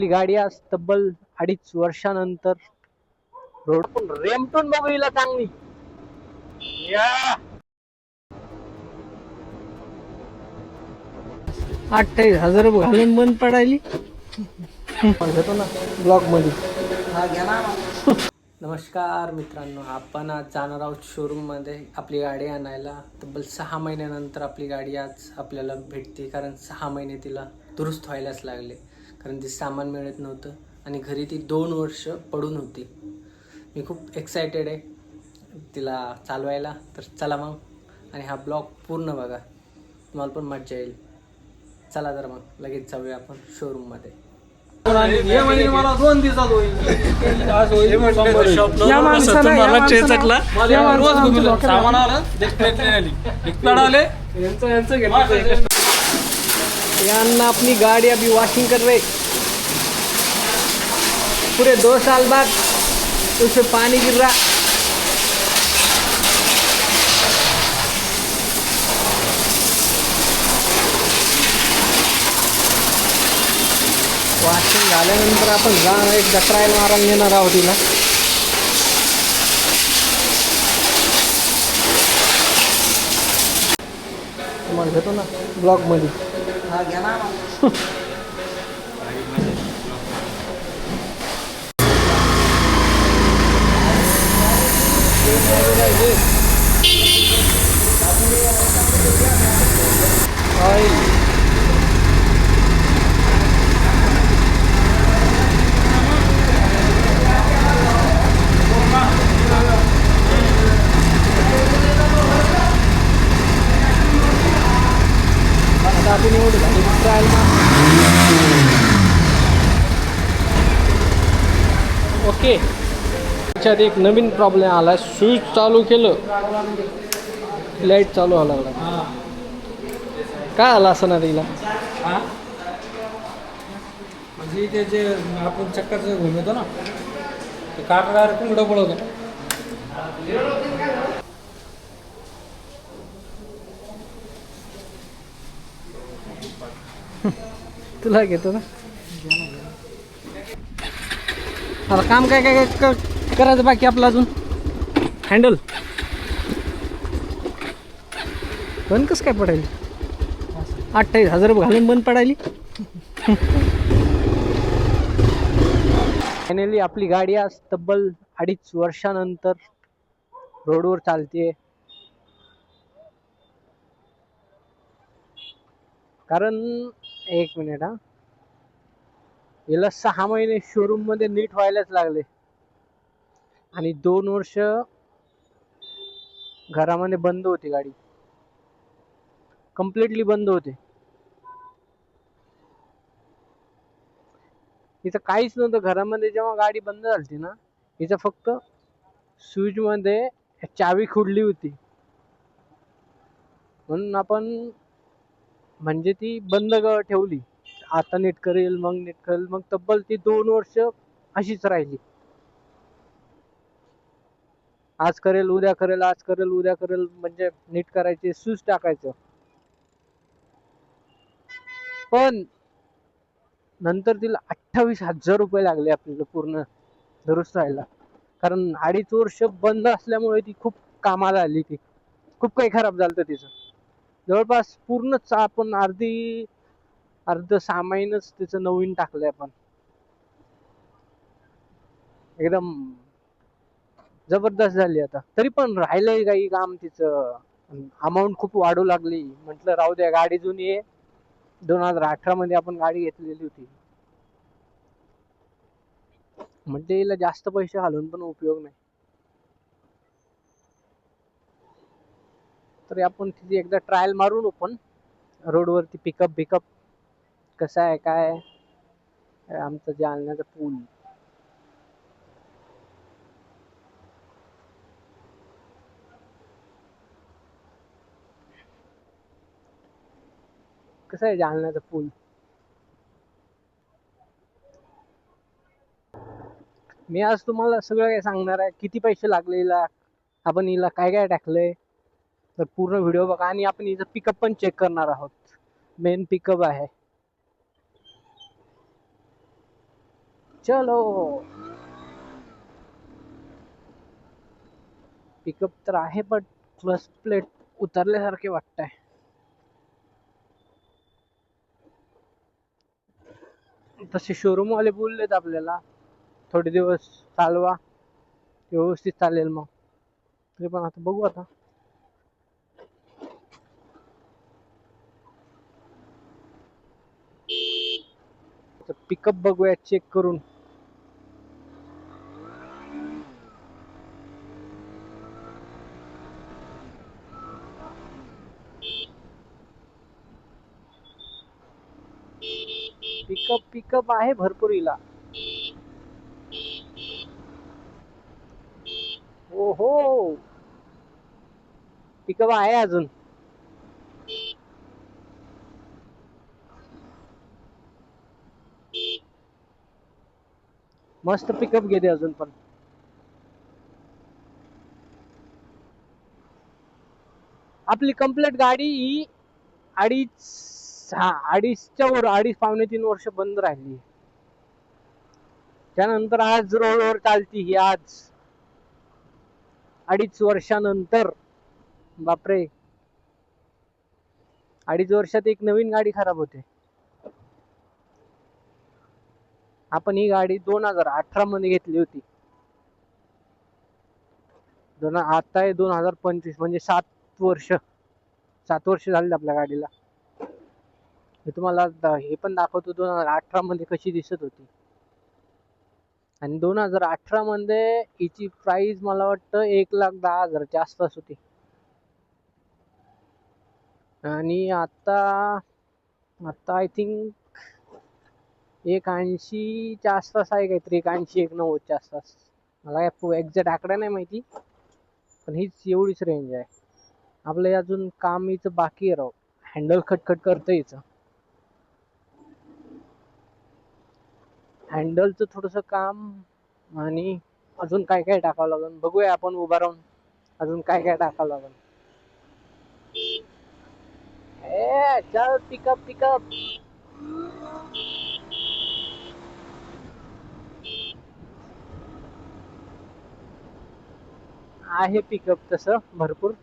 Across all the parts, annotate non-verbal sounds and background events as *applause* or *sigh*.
आपली गाडी आज तब्बल अडीच वर्षानंतर रोड रेमटून बघू हिला चांगली अठ्ठावीस हजार रुपये घालून बंद पडायली. ना ब्लॉगमध्ये नमस्कार मित्रांनो आपण आज जाणार आहोत शोरूममध्ये आपली गाडी आणायला. तब्बल सहा महिन्यानंतर आपली गाडी आज आपल्याला भेटते कारण सहा महिने तिला दुरुस्त व्हायलाच लागले. कारण ते सामान मिळत नव्हतं. आणि घरी ती दोन वर्ष पडून होती. मी खूप एक्सायटेड आहे तिला चालवायला. तर चला मग. आणि हा ब्लॉग पूर्ण बघा. तुम्हाला पण मजा येईल. चला तर मग. लगेच जाऊया आपण शोरूममध्ये मला दोन दिवसात होईल. सामान आले. यांना अपनी गाड़ी अभी वॉशिंग कर रहे पूरे दो साल बाद उसमें पानी गिर रहा. वॉशिंग झाल्यानंतर आपण जा एक जत्रायला मारायला नेणार आहोत तिला तुम्हाला घेतो ना? ब्लॉकमध्ये ब्लॉगमध्ये हाय आता आपण एवढं झाली ट्रायल ओके त्याच्यात एक नवीन प्रॉब्लेम आला. स्विच चालू केलं. लाइट चालू व्हायला लागला. काय आला असं ना तिला? म्हणजे ते जे आपण चक्करचं घुमवतो ना ते काटा डायरेक्ट पुढं पळवतो? *laughs* तुला घेतो ना? आता काम काय काय काय? करायचं बाकी आपलं अजून. हँडल बंद कसं काय पडायली? अठ्ठावीस हजार रुपये घालून बंद पडायली. फायनली आपली गाडी आज तब्बल अडीच वर्षानंतर रोडवर चालते कारण एक मिनिट हा. याला सहा महिने शोरूममध्ये नीट व्हायलाच लागले. आणि दोन वर्ष घरामध्ये बंद होती गाडी. कम्प्लिटली बंद होते. इथं काहीच नव्हतं. घरामध्ये जेव्हा गाडी बंद झाली ना इथं फक्त स्विच मध्ये चावी खुडली होती. म्हणून आपण म्हणजे ती बंद ठेवली. आता नीट करेल मग नीट करेल मग तब्बल ती दोन वर्ष अशीच राहिली. आज करेल उद्या करेल आज करेल उद्या करेल म्हणजे नीट करायचे शूज टाकायचं. पण नंतर तिला अठ्ठावीस हजार रुपये लागले आपल्याला पूर्ण दुरुस्त व्हायला. कारण अडीच वर्ष बंद असल्यामुळे ती खूप कामाला आली ती. खूप काही खराब झालं तिचं. जवळपास पूर्णच आपण अर्धी अर्ध सामाईनच तिचं नवीन टाकलंय आपण. एकदम जबरदस्त झाली आता. तरी पण राहिलंय काही काम तिचं? अमाऊंट खूप वाढू लागली. म्हटलं राहू द्या गाडी जुनी आहे. दोन हजार अठरा मध्ये आपण गाडी घेतलेली होती. म्हणजे हिला जास्त पैसे घालून पण उपयोग नाही. तरी आपण तिची एकदा ट्रायल मारून आपण रोडवरती पिकअप बिकअप कसं आहे काय आमचं जालन्याचा पूल. कसं आहे जालन्याचा पूल? मी आज तुम्हाला सगळं काय सांगणार आहे. किती पैसे लागले हिला? आपण हिला काय काय टाकलंय? तर पूर्ण व्हिडिओ बघा आणि आपण हिचं पिकअप पण चेक करणार आहोत. मेन पिकअप आहे. चलो. पिकअप तर आहे बट फर्स्ट प्लेट उतरल्यासारखे वाटत तसे शोरूम वाले बोललेत आपल्याला थोडे दिवस चालवा व्यवस्थित चालेल मग. तरी पण आता बघू आता. पिकअप बघूया चेक करून. पिकअप पिकअप आहे भरपूर हिला ओहो हो. पिकअप आहे अजून. मस्त पिकअप घेते अजून पण. आपली कंप्लीट गाडी ही अडीच हा अडीचच्या वर अडीच पावणे तीन वर्ष बंद राहिली. त्यानंतर आज रोडवर चालती ही आज. अडीच वर्षानंतर. बापरे. अडीच वर्षात एक नवीन गाडी खराब होते. आपण ही गाडी दोन हजार अठरा मध्ये घेतली होती. दोन आता आहे दोन हजार पंचवीस म्हणजे सात वर्ष. सात वर्ष झाली आपल्या गाडीला. मी तुम्हाला हे पण दाखवतो दोन हजार अठरा मध्ये कशी दिसत होती. आणि दोन हजार अठरा मध्ये हिची प्राइस मला वाटतं एक लाख दहा हजारच्या आसपास होती. आणि आता आता आय थिंक एक ऐंशीच्या आसपास आहे काहीतरी एक ऐंशी एक नव्वदच्या आसपास. मला एक्झॅक्ट आकडा नाही माहिती पण हीच एवढीच रेंज आहे. आपलं अजून काम हिचं बाकी आहे राव. हँडल खटखट करतं हिचं. हँडलचं थोडंसं काम आणि अजून काय काय टाकावं लागेल? बघूया आपण उभा राहून अजून काय काय टाकावं लागेल. ए चल पिकअप पिकअप आहे पिकअप तसं भरपूर.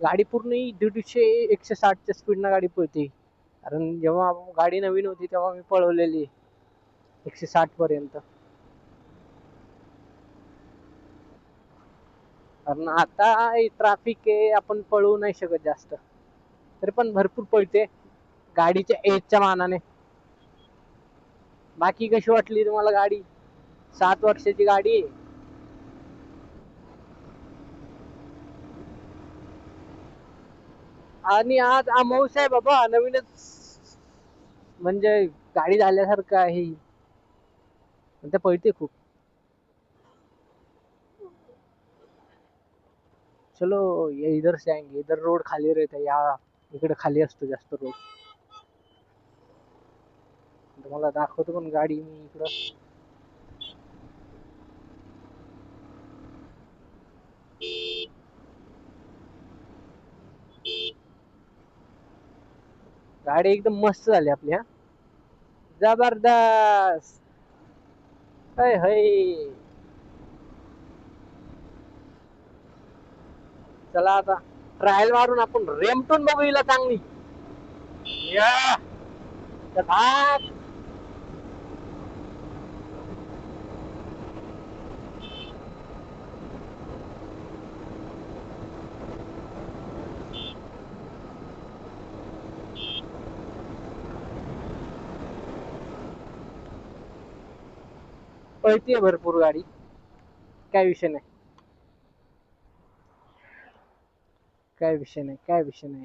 गाडी पूर्ण दीडशे एकशे साठच्या स्पीडनं गाडी पळते. कारण जेव्हा गाडी नवीन होती तेव्हा मी पळवलेली एकशे साठ पर्यंत. कारण आता ट्राफिक आहे आपण पळवू नाही शकत जास्त. तरी पण भरपूर पळते गाडीच्या एजच्या मानाने. बाकी कशी वाटली तुम्हाला गाडी? सात वर्षाची गाडी आणि आज अमावस्या आहे बाबा नवीनच म्हणजे गाडी झाल्यासारखं आहे. पण ते पळते खूप. चलो ये इधर से आएंगे. इधर रोड खाली रहता है या इकडे खाली असतो जास्त रोड. तुम्हाला दाखवतो पण गाडी मी इकडं. गाडी एकदम मस्त झाली आपली हा. जबरदस्त. हय हय. चला आता ट्रायल मारून आपण रेमटून बघू हिला चांगली. या. पळतीये भरपूर गाडी. काय विषय नाही. काय विषय नाही काय विषय नाही.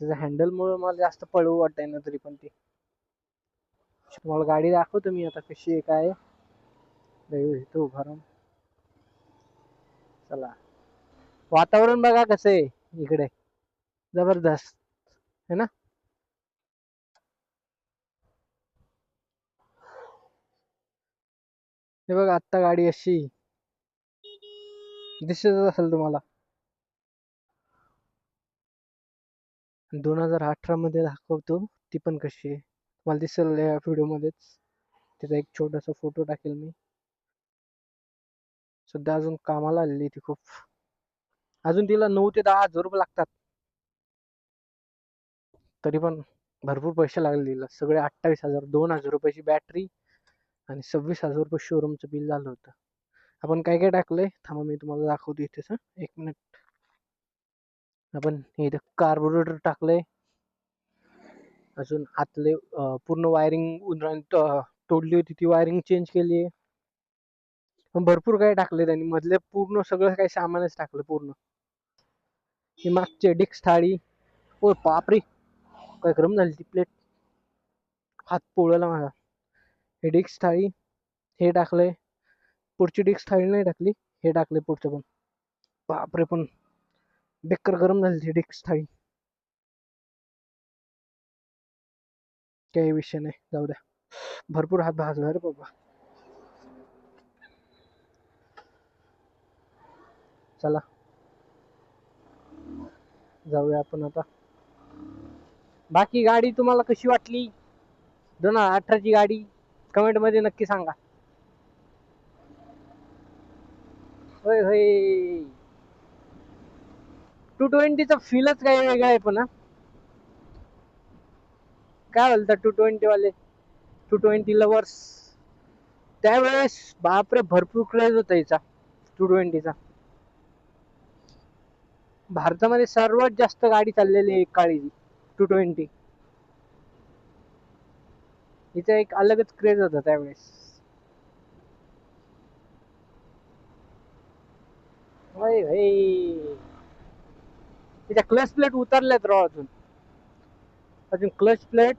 त्याचं हँडल मुळे मला जास्त पळवू वाटतंय ना तरी पण ते. तुम्हाला गाडी दाखवतो मी आता कशी आहे काय देऊ घेतो इथं उभा राहून. चला. वातावरण बघा कसं आहे इकडे. जबरदस्त. है ना? हे बघा आत्ता गाडी अशी. दिसत असेल तुम्हाला. दोन हजार अठरा मध्ये दाखवतो ती पण कशी आहे. मला दिसेल या व्हिडिओमध्येच. तिचा एक छोटासा फोटो टाकेल मी. सध्या अजून कामाला आलेली ती खूप. अजून तिला नऊ ते दहा हजार रुपये लागतात. तरी पण भरपूर पैसे लागले तिला. सगळे अठ्ठावीस हजार दोन हजार रुपयाची बॅटरी आणि सव्वीस हजार रुपये शोरूमचं बिल झालं होतं. आपण काय काय टाकलंय? थांबा मी तुम्हाला दाखवतो इथेच एक मिनिट आपण इथं कार्बोरेटर टाकलंय. अजून आतले पूर्ण वायरिंग उन्हाळ्यात तोडली होती ती वायरिंग चेंज केली आहे भरपूर काही टाकले त्यांनी मधले पूर्ण सगळं काही सामानच टाकलं पूर्ण. हे मागची डिक्स थाळी. ओ बापरे! काय गरम झाली ती प्लेट हात पोळला माझा. हे डिक्स थाळी हे टाकलंय. पुढची डिक्स थाळी नाही टाकली हे टाकले पुढचं पण. बापरे पण. बेक्कर गरम झाली ती डिक्स थाळी. काही विषय नाही जाऊ द्या. भरपूर हात भाजला रे बाबा. चला. जाऊया आपण आता. बाकी गाडी तुम्हाला कशी वाटली? दोन हजार अठराची गाडी. कमेंटमध्ये नक्की सांगा. होय होय. टू ट्वेंटीचा फीलच काही वेगळा आहे पण काय बोलतात टू ट्वेंटी वाले? टू ट्वेंटी लवर्स त्यावेळेस बापरे भरपूर क्रेज होता याचा टू ट्वेंटीचा भारतामध्ये सर्वात जास्त गाडी चाललेली आहे एक काळी टू ट्वेंटी हिचा एक अलगच क्रेज होता त्यावेळेस. होय तिच्या क्लच प्लेट उतरल्यात राव अजून. अजून क्लच प्लेट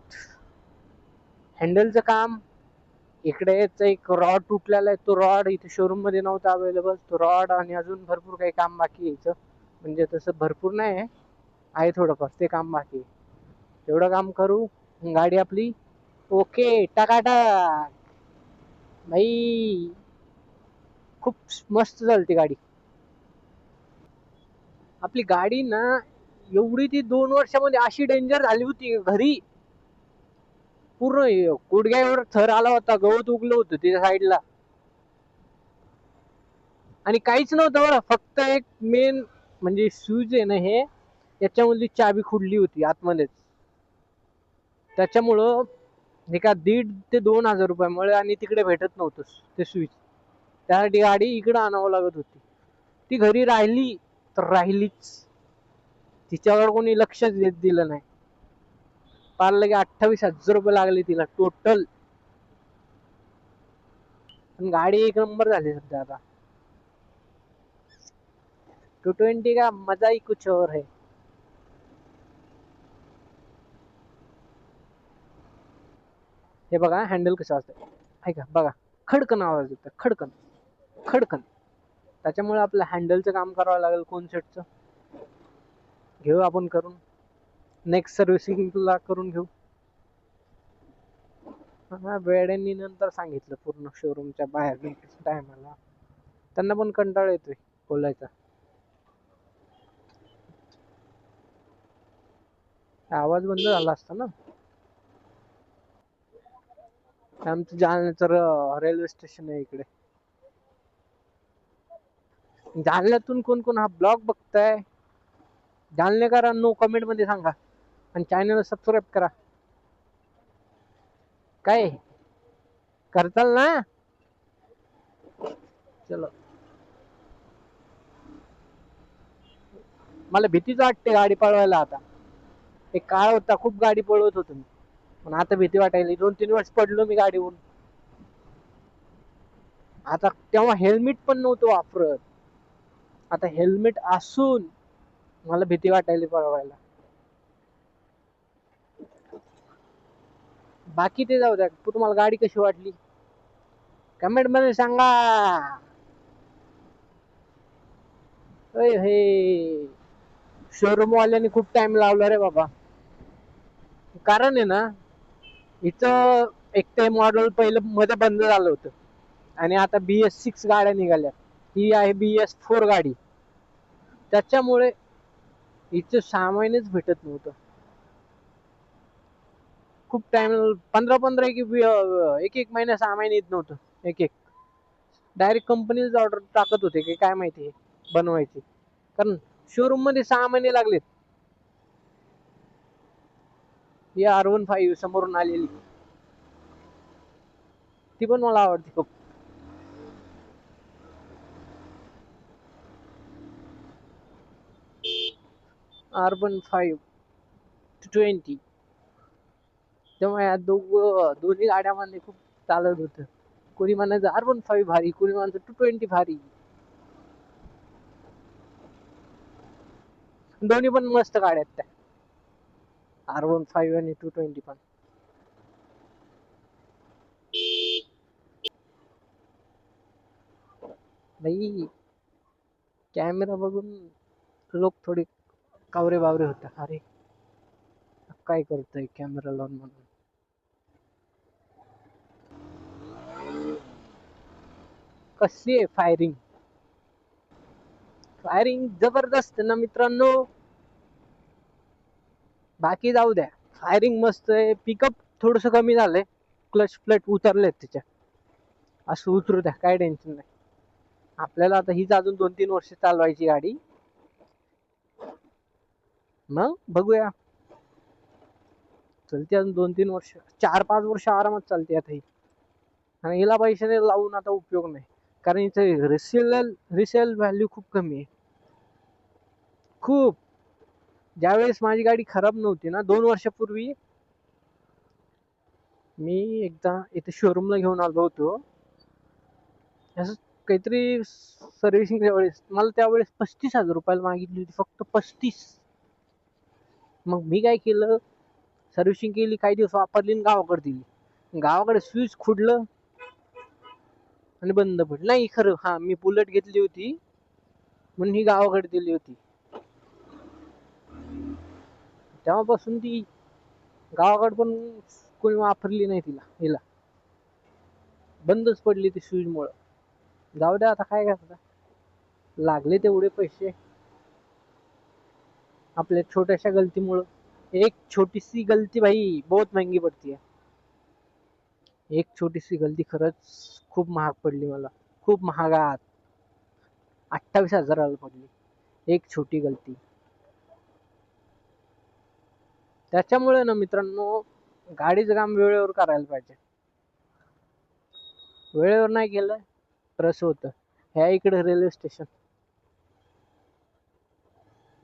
हँडलचं काम इकडे याचा एक रॉड तुटलेला आहे तो रॉड इथे शोरूममध्ये नव्हता अवेलेबल तो रॉड आणि अजून भरपूर काही काम बाकी आहे इथं. म्हणजे तसं भरपूर नाही आहे आहे थोडंफार ते काम बाकी आहे. तेवढं काम करू गाडी आपली ओके टाकाटाक भाई खूप मस्त चालते गाडी. आपली गाडी ना एवढी ती दोन वर्षामध्ये अशी डेंजर झाली होती घरी. पूर्ण कुडग्यावर थर आला होता गवत उगलं होतं त्याच्या साईडला. आणि काहीच नव्हतं बरं फक्त एक मेन म्हणजे शूज आहे ना हे याच्यामधली चाबी खुडली होती आतमध्येच. त्याच्यामुळं हे का दीड ते दोन हजार रुपयामुळे आणि तिकडे भेटत नव्हतं ते स्विच त्यासाठी गाडी इकडं आणावं लागत होती. ती घरी राहिली तर राहिलीच. तिच्यावर कोणी लक्षच देत दिलं नाही. पाहिलं की अठ्ठावीस हजार रुपये लागले तिला टोटल पण गाडी एक नंबर झाली सध्या आता. टू ट्वेंटी का मजा ही कुछ और है. हे बघा हँडल कसं असतं. ऐका बघा. खडकन आवाज येतं. खडकन. खडकन. त्याच्यामुळे आपलं हँडलचं काम करावं लागेल कोण सेटचं घेऊ आपण करून. नेक्स्ट सर्व्हिसिंगला करून घेऊ. हा वेड्यांनी नंतर सांगितलं पूर्ण शोरूमच्या बाहेर टायमाला त्यांना पण कंटाळा येतोय बोलायचा. आवाज बंद झाला असता ना? आमचं जालन्याचं रेल्वे स्टेशन आहे इकडे. जालन्यातून कोण कोण हा ब्लॉग बघताय? जालनेकरांनो कमेंटमध्ये सांगा. आणि चॅनल सबस्क्राईब करा. काय? करताल ना? चलो. मला भीतीच वाटते गाडी पळवायला आता. एक काळ होता खूप गाडी पळवत होतो मी. पण आता भीती वाटायली. दोन तीन वर्ष पडलो मी गाडीवरून आता तेव्हा हेल्मेट पण नव्हतं वापरत. आता हेल्मेट असून मला भीती वाटायली पळवायला. बाकी ते जाऊ द्या. तुम्हाला गाडी कशी वाटली? कमेंटमध्ये सांगा. हे. शोरूम वाल्याने खूप टाइम लावला रे बाबा. कारण आहे ना इथं एक ते मॉडेल पहिलं मध्ये बंद झालं होतं. आणि आता बी एस सिक्स गाड्या निघाल्या. ही आहे बी एस फोर गाडी. त्याच्यामुळे इथं सामानच भेटत नव्हतं. खूप टाइम पंधरा पंधरा एक एक एक महिना सहा महिने येत नव्हतं. एक एक. डायरेक्ट कंपनीच ऑर्डर टाकत होते की काय माहिती बनवायची. कारण शोरूममध्ये सहा महिने लागलेत. ही आर वन फाईव्ह समोरून आलेली. ती पण मला आवडते खूप. आर वन फाईव्ह ट्वेंटी त्यामुळे या दोघ दोन्ही गाड्यामध्ये खूप चालत होतं. कोणी म्हणायचं आर वन फाईव्ह भारी कोणी म्हणायचं टू ट्वेंटी भारी. दोन्ही पण मस्त गाड्या आहेत त्या. आर वन फाईव्ह आणि टू ट्वेंटी पण. नाही कॅमेरा बघून लोक थोडे कावरे बावरे होते अरे काय करतोय कॅमेरा लावून म्हणून? कशी आहे फायरिंग फायरिंग जबरदस्त ना मित्रांनो. बाकी जाऊ द्या. फायरिंग मस्त आहे. पिकअप थोडस कमी झालंय. क्लच प्लेट उतरलेत त्याच्या असं उतरू द्या. काय टेन्शन नाही. आपल्याला आता हीच अजून दोन तीन वर्ष चालवायची गाडी. मग बघूया. चलते अजून दोन तीन वर्ष. चार पाच वर्ष आरामात चालते आता ही. आणि हिला पैशाने लावून आता उपयोग नाही. कारण हिचं रिसेल रिसेल व्हॅल्यू खूप कमी आहे. खूप. ज्यावेळेस माझी गाडी खराब नव्हती ना दोन वर्षापूर्वी मी एकदा इथे शोरूमला घेऊन आलो होतो. असं काहीतरी सर्व्हिसिंगच्या वेळेस मला त्यावेळेस पस्तीस हजार रुपयाला मागितली होती फक्त पस्तीस. मग मी काय केलं? सर्व्हिसिंग केली काही दिवस वापरली आणि गावाकडे दिली. गावाकडे स्विच खुडलं आणि बंद पडलं. नाही खरं हां मी बुलेट घेतली होती. म्हणून ही गावाकडे दिली होती. तेव्हापासून ती गावाकडे पण कोणी वापरली नाही तिला हिला. बंदच पडली ती शूजमुळं मुळे जाऊ द्या आता काय करता? लागले तेवढे पैसे. आपल्या छोट्याशा गलतीमुळं. एक छोटी सी गलती भाई बहुत महंगी पडती आहे एक छोटीशी गलती खरंच खूप महाग पडली मला. खूप महागात. अठ्ठावीस हजाराला पडली. एक छोटी गलती. त्याच्यामुळे ना मित्रांनो गाडीचं काम वेळेवर करायला पाहिजे. वेळेवर नाही केलं रस होत. होतं ह्या इकडे रेल्वे स्टेशन.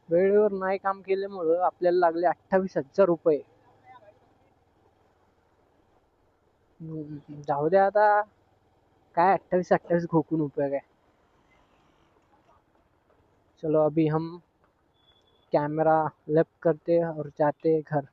वेळेवर नाही काम केल्यामुळं आपल्याला लागले अठ्ठावीस हजार रुपये. जाऊ द्या आता. काय अठ्ठावीस अठ्ठावीस घोकून उपयोग आहे. चलो अभी हम कैमरा लेफ्ट करते और जाते घर।